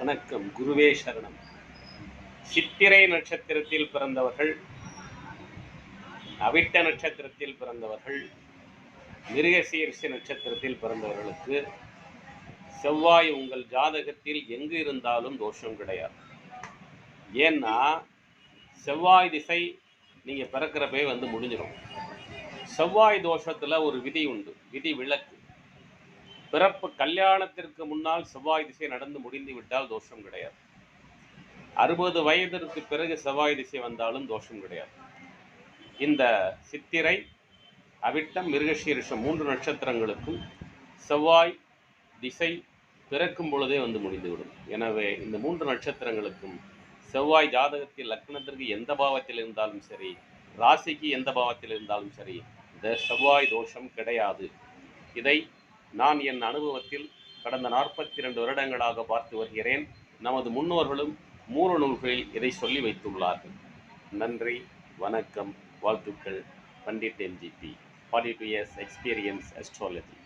வணக்கம். குருவே சரணம். சித்திரை நட்சத்திரத்தில் பிறந்தவர்கள் அவிட்ட நட்சத்திரத்தில் பிறந்தவர்கள் மிருகசீர்ஷ நட்சத்திரத்தில் பிறந்தவர்களுக்கு செவ்வாய் உங்கள் ஜாதகத்தில் எங்கு இருந்தாலும் தோஷம் கிடையாது. ஏன்னா செவ்வாய் திசை நீங்கள் பிறக்கிறப்பே வந்து முடிஞ்சிடும் செவ்வாய் தோஷத்தில் ஒரு விதி உண்டு. விதி விளக்கு. பிறப்பு கல்யாணத்திற்கு முன்னால் செவ்வாய் திசை நடந்து முடிந்து விட்டால் தோஷம் கிடையாது. அறுபது வயதிற்கு பிறகு செவ்வாய் திசை வந்தாலும் தோஷம் கிடையாது. இந்த சித்திரை அவிட்டம் மிருகசீரிஷம் மூன்று நட்சத்திரங்களுக்கும் செவ்வாய் திசை பிறக்கும் பொழுதே வந்து முடிந்துவிடும். எனவே இந்த மூன்று நட்சத்திரங்களுக்கும் செவ்வாய் ஜாதகத்தில் லக்னத்திற்கு எந்த பாவத்தில் இருந்தாலும் சரி ராசிக்கு எந்த பாவத்தில் இருந்தாலும் சரி இந்த செவ்வாய் தோஷம் கிடையாது. இதை நான் என் அனுபவத்தில் கடந்த நாற்பத்தி ரெண்டு வருடங்களாக பார்த்து வருகிறேன். நமது முன்னோர்களும் மூல நூல்களில் இதை சொல்லி வைத்துள்ளார்கள். நன்றி வணக்கம் வாழ்த்துக்கள். Pandit MGP forty two years experience astrology